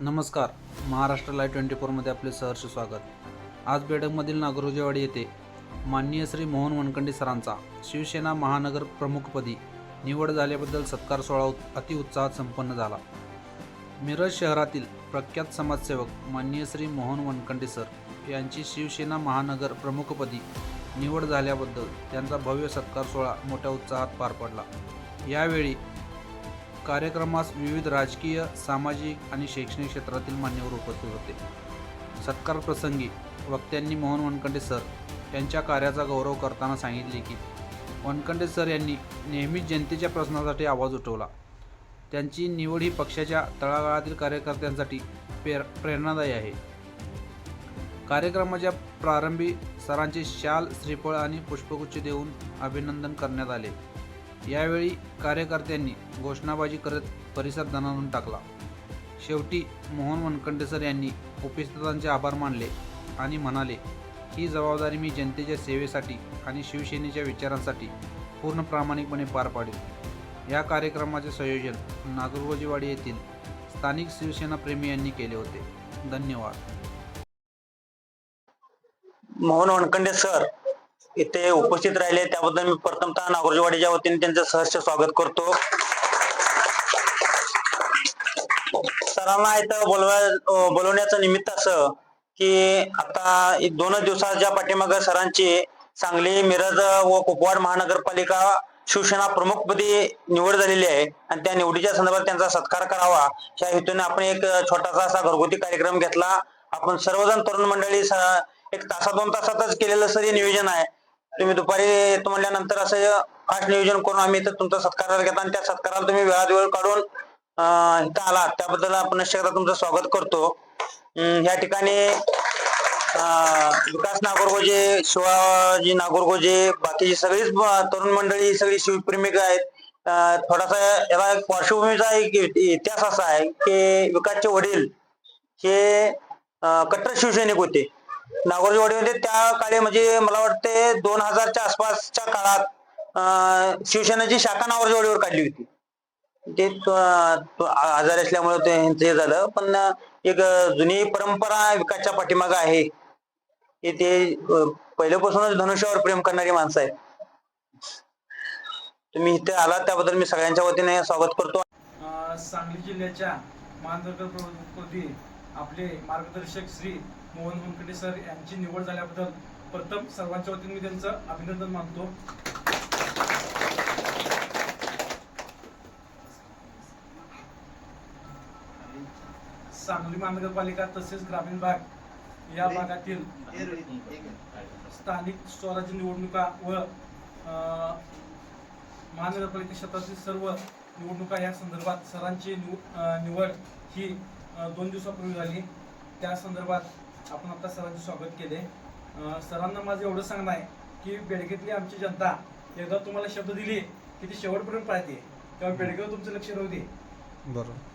नमस्कार. Maharashtra live twenty फोरमध्ये आपले सहर्ष स्वागत. आज बेडकमधील नागरोजेवाडी येथे माननीय श्री मोहन वनकंडी सरांचा शिवसेना महानगर प्रमुखपदी निवड झाल्याबद्दल सत्कार सोहळा अतिउत्साहात संपन्न झाला. मिरज शहरातील प्रख्यात समाजसेवक माननीय श्री मोहन वनकंडी सर यांची शिवसेना महानगर प्रमुखपदी निवड झाल्याबद्दल त्यांचा भव्य सत्कार सोहळा मोठ्या उत्साहात पार पडला. यावेळी कार्यक्रमास विविध राजकीय सामाजिक आणि शैक्षणिक क्षेत्रातील मान्यवर उपस्थित होते. सत्कार प्रसंगी वक्त्यांनी मोहन वनखंडे सर यांच्या कार्याचा गौरव करताना सांगितले की वनखंडे सर यांनी नेहमीच जनतेच्या प्रश्नासाठी आवाज उठवला. त्यांची निवड ही पक्षाच्या तळागाळातील कार्यकर्त्यांसाठी प्रेर प्रेरणादायी आहे. कार्यक्रमाच्या प्रारंभी सरांचे शाल श्रीफळ आणि पुष्पगुच्छ देऊन अभिनंदन करण्यात आले. यावेळी कार्यकर्त्यांनी घोषणाबाजी करत परिसर दणाणून टाकला. शेवटी मोहन वनखंडे सर यांनी उपस्थितांचे आभार मानले आणि म्हणाले ही जबाबदारी मी जनतेच्या सेवेसाठी आणि शिवसेनेच्या विचारांसाठी पूर्ण प्रामाणिकपणे पार पाडेल. या कार्यक्रमाचे संयोजन नागरगोजीवाडी येथील स्थानिक शिवसेना प्रेमी यांनी केले होते. धन्यवाद. मोहन वनकंडे सर इथे उपस्थित राहिले. त्याबद्दल मी प्रथमतः नागोरजवाडीच्या वतीने त्यांचं सहर्ष स्वागत करतो. सरांना इथं बोलवा बोलवण्याचं निमित्त असं की आता दोनच दिवसाच्या पाठीमागे सरांची सांगली मिरज व कुपवाड महानगरपालिका शिवसेना प्रमुखपदी निवड झालेली आहे आणि त्या निवडीच्या संदर्भात त्यांचा सत्कार करावा. या हेतूने आपण एक छोटासा असा घरगुती कार्यक्रम घेतला. आपण सर्वजण तरुण मंडळी एक तासा दोन तासातच केलेलं सर हे नियोजन आहे. तुम्ही दुपारी येतो म्हणल्यानंतर असं खास नियोजन करून आम्ही इथं तुमचा सत्काराला घेता आणि त्या सत्काराला तुम्ही वेळात वेळ काढून इथं आला. त्याबद्दल आपण निश्चितता तुमचं स्वागत करतो. या ठिकाणी विकास नागोरगोजे शिवाजी नागोरगोजे बाकीची सगळीच तरुण मंडळी सगळी शिवप्रेमिक आहेत. थोडासा याला एक पार्श्वभूमीचा एक इतिहास असा आहे की विकासचे वडील हे कट्टर शिवसैनिक होते. नागोरवाडीमध्ये त्या काळी म्हणजे मला वाटते दोन हजारच्या आसपासच्या काळात शिवसेनेची शाखा नागोरजीवाडीवर काढली होती. ते आजार आजारी असल्यामुळे ते हे झालं. पण एक जुनी परंपरा विकासच्या पाठीमाग आहे. की ते पहिल्यापासूनच धनुष्यावर प्रेम करणारी माणसं आहेत. तुम्ही इथे आलात त्याबद्दल मी सगळ्यांच्या वतीने स्वागत करतो. सांगली जिल्ह्याच्या महानगर आपले मार्गदर्शक श्री मोहन वनखडे सर यांची निवड झाल्याबद्दल प्रथम सर्वांच्या वतीने मी त्यांचं अभिनंदन मानतो. सांगली महानगरपालिका तसेच ग्रामीण भाग या भागातील स्थानिक स्वराज्य निवडणुका व महानगरपालिका क्षेत्रातील सर्व निवडणुका या संदर्भात सरांची निवड ही दोन दिवसापूर्वी झाली. त्या संदर्भात आपण आता सरांचे स्वागत केले सरांना माझं एवढं सांगणं आहे की बेडगेतली आमची जनता एकदा तुम्हाला शब्द दिली की ती शेवटपर्यंत पाहते. तेव्हा बेडगेवर तुमचं लक्ष राहू दे. बरोबर.